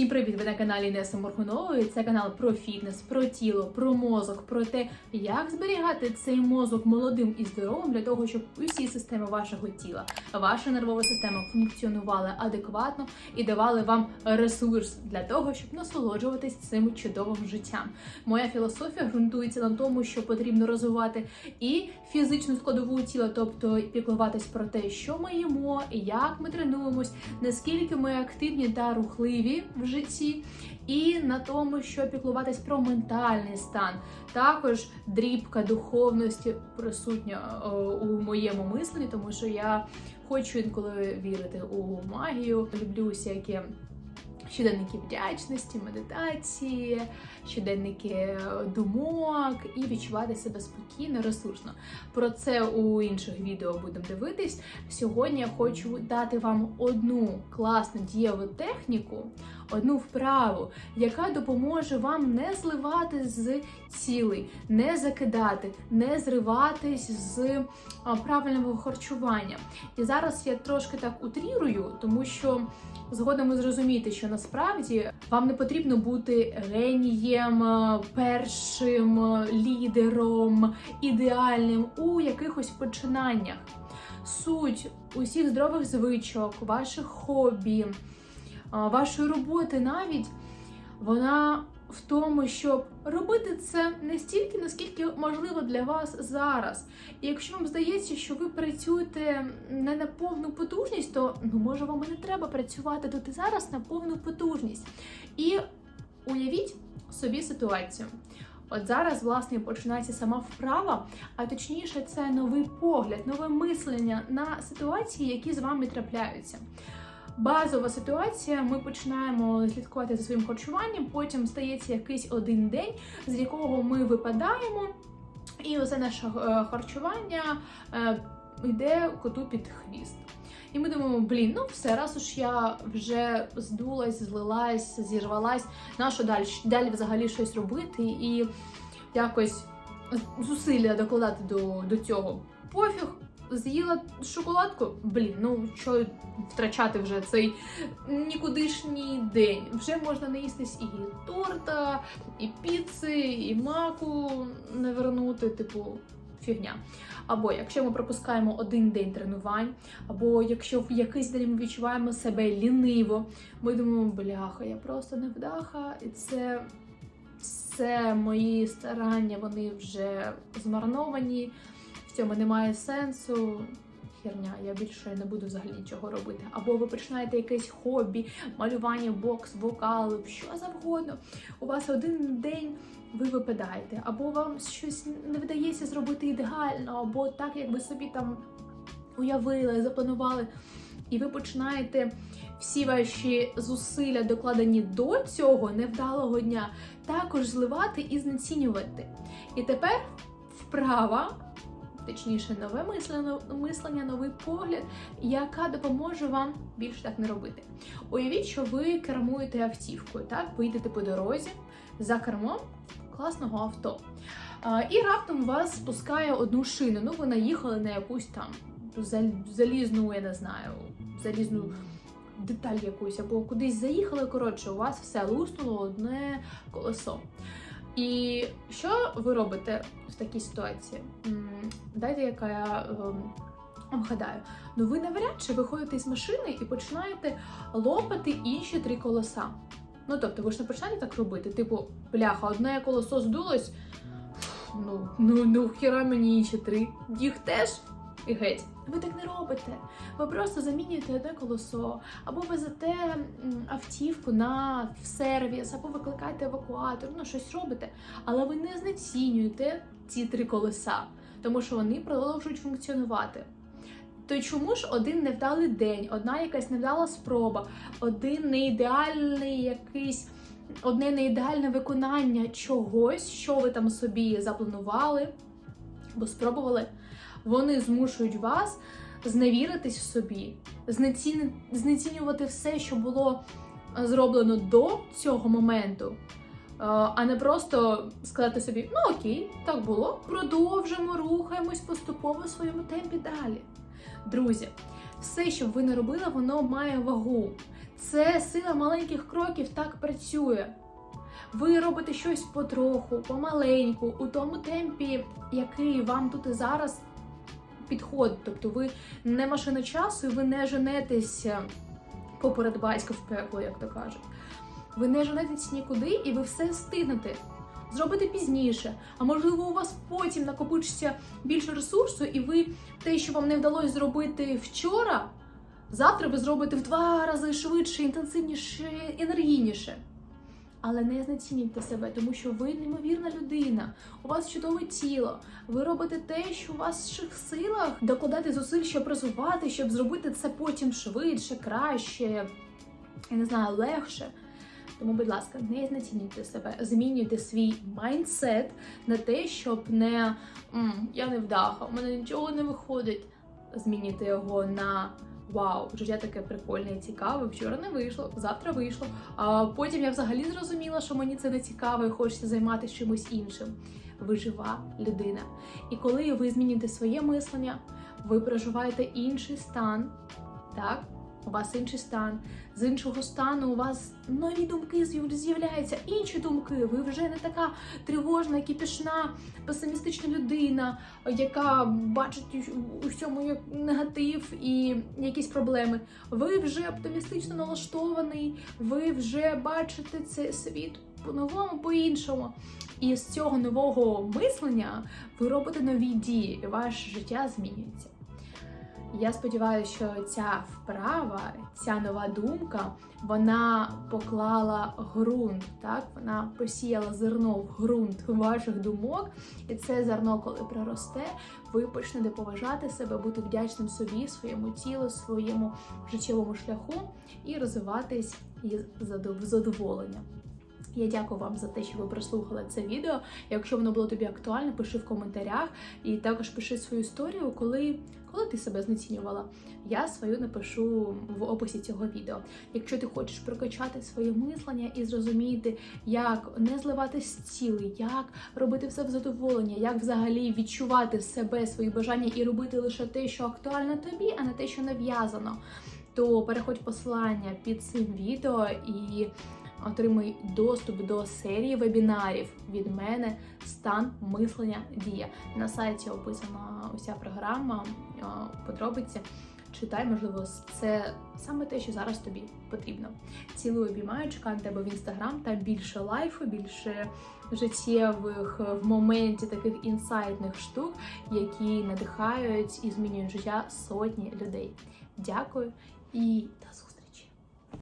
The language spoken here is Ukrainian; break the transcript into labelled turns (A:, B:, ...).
A: Всім привіт! Ви на каналі Інеси Моргунової. Це канал про фітнес, про тіло, про мозок, про те, як зберігати цей мозок молодим і здоровим для того, щоб усі системи вашого тіла, ваша нервова система функціонували адекватно і давали вам ресурс для того, щоб насолоджуватись цим чудовим життям. Моя філософія ґрунтується на тому, що потрібно розвивати і фізичну складову тіла, тобто піклуватись про те, що ми їмо, як ми тренуємось, наскільки ми активні та рухливі в житті, і на тому, що піклуватись про ментальний стан. Також дрібка духовності присутня у моєму мисленні, тому що я хочу інколи вірити у магію, люблю всякі щоденники вдячності, медитації, щоденники думок і відчувати себе спокійно, ресурсно. Про це у інших відео будемо дивитись. Сьогодні я хочу дати вам одну класну дієву техніку, одну вправу, яка допоможе вам не зливати з цілей, не закидати, не зриватись з правильного харчування. І зараз я трошки так утрірую, тому що згодом ви зрозумієте, що насправді вам не потрібно бути генієм, е, першим е, лідером, ідеальним у якихось починаннях. Суть усіх здорових звичок, ваших хобі, е, вашої роботи навіть вона в тому, щоб робити це не стільки, наскільки можливо для вас зараз. І якщо вам здається, що ви працюєте не на повну потужність, то ну може вам і не треба працювати тут і зараз на повну потужність. І уявіть собі ситуацію. От зараз, власне, починається сама вправа, а точніше, це новий погляд, нове мислення на ситуації, які з вами трапляються. Базова ситуація, ми починаємо слідкувати за своїм харчуванням, потім стається якийсь один день, з якого ми випадаємо, і усе наше е, харчування е, йде коту під хвіст. І ми думаємо, блін, ну все, раз уж я вже здулась, злилась, зірвалась, на що далі? Далі взагалі щось робити і якось зусилля докладати до, до цього. Пофіг, з'їла шоколадку. Блін, ну що втрачати вже цей нікудишній день. Вже можна наїстись і торта, і піци, і маку не вернути, типу. Фігня. Або якщо ми пропускаємо один день тренувань, або якщо в якийсь день ми відчуваємо себе ліниво, ми думаємо, бляха, я просто не вдаха, і це все мої старання, вони вже змарновані, в цьому немає сенсу. Херня, я більше не буду взагалі нічого робити. Або ви починаєте якесь хобі, малювання, бокс, вокал, що завгодно. У вас один день ви випадаєте, або вам щось не вдається зробити ідеально, або так, як ви собі там уявили, запланували. І ви починаєте всі ваші зусилля, докладені до цього невдалого дня, також зливати і знецінювати. І тепер вправа точніше, нове мислення, новий погляд, яка допоможе вам більше так не робити. Уявіть, що ви кермуєте автівкою, так? Ви йдете по дорозі за кермом класного авто. І раптом вас спускає одну шину. Ну, ви наїхали на якусь там залізну, я не знаю, залізну. Деталь якусь або кудись заїхали, коротше, у вас все луснуло одне колесо. І що ви робите в такій ситуації? Дайте, яка я вам гадаю. Ну ви навряд чи виходите з машини і починаєте лопати інші три колеса. Ну тобто, ви ж не починаєте так робити. Типу, бляха, одне колесо здулось. Ну, ну, ну хіра мені інші три. Їх теж і геть. Ви так не робите. Ви просто замінюєте одне колесо, або везете автівку на сервіс, або викликаєте евакуатор, ну щось робите. Але ви не знецінюєте ці три колеса, тому що вони продовжують функціонувати. То чому ж один невдалий день, одна якась невдала спроба, один неідеальний якийсь, одне неідеальне виконання чогось, що ви там собі запланували, або спробували, вони змушують вас зневіритись в собі, знецінювати все, що було е, зроблено до цього моменту. Е, а не просто сказати собі, ну окей, так було, продовжимо, рухаємось поступово в своєму темпі далі. Друзі, все, що ви не робили, воно має вагу. Це сила маленьких кроків так працює. Ви робите щось потроху, помаленьку, у тому темпі, який вам тут і зараз підходить. Тобто ви не машина часу, і ви не женетеся поперед батька в пекло, як то кажуть. Ви не женетесь нікуди, і ви все встигнете. Зробити пізніше, а можливо, у вас потім накопичиться більше ресурсу, і ви те, що вам не вдалося зробити вчора, завтра ви зробите в два рази швидше, інтенсивніше, енергійніше. Але не знецінюйте себе, тому що ви неймовірна людина, у вас чудове тіло. Ви робите те, що у ваших силах докладати зусиль, щоб розвивати, щоб зробити це потім швидше, краще, я не знаю, легше. Тому, будь ласка, не знецінюйте себе, змінюйте свій майндсет на те, щоб не «М, я не вдаха, у мене нічого не виходить. Змінюйте його на Вау, життя таке прикольне і цікаве. Вчора не вийшло, завтра вийшло. А потім я взагалі зрозуміла, що мені це не цікаво і хочеться займатися чимось іншим. Ви жива людина. І коли ви зміните своє мислення, ви проживаєте інший стан, так? У вас інший стан. З іншого стану у вас нові думки з'являються, інші думки. Ви вже не така тривожна, кіпішна, песимістична людина, яка бачить у- всьому негатив і якісь проблеми. Ви вже оптимістично налаштований, ви вже бачите цей світ по-новому, по-іншому. І з цього нового мислення ви робите нові дії, і ваше життя змінюється. Я сподіваюся, що ця вправа, ця нова думка, вона поклала ґрунт, так вона посіяла зерно в ґрунт ваших думок, і це зерно, коли проросте, ви почнете поважати себе, бути вдячним собі, своєму тілу, своєму життєвому шляху і розвиватись із задов- задоволенням. Я дякую вам за те, що ви прослухали це відео. Якщо воно було тобі актуально, пиши в коментарях і також пиши свою історію, коли, коли ти себе знецінювала. Я свою напишу в описі цього відео. Якщо ти хочеш прокачати своє мислення і зрозуміти, як не зливати ціли, як робити все в задоволення, як взагалі відчувати себе, свої бажання і робити лише те, що актуально тобі, а не те, що нав'язано, то переходь в посилання під цим відео і отримуй доступ до серії вебінарів від мене стан мислення дія. На сайті описана уся програма, подробиці. Читай, можливо, це саме те, що зараз тобі потрібно. Цілую обіймаю, чекаю на тебе в інстаграм. Там більше лайфу, більше життєвих е, в моменті таких інсайтних штук, які надихають і змінюють життя сотні людей. Дякую і до зустрічі!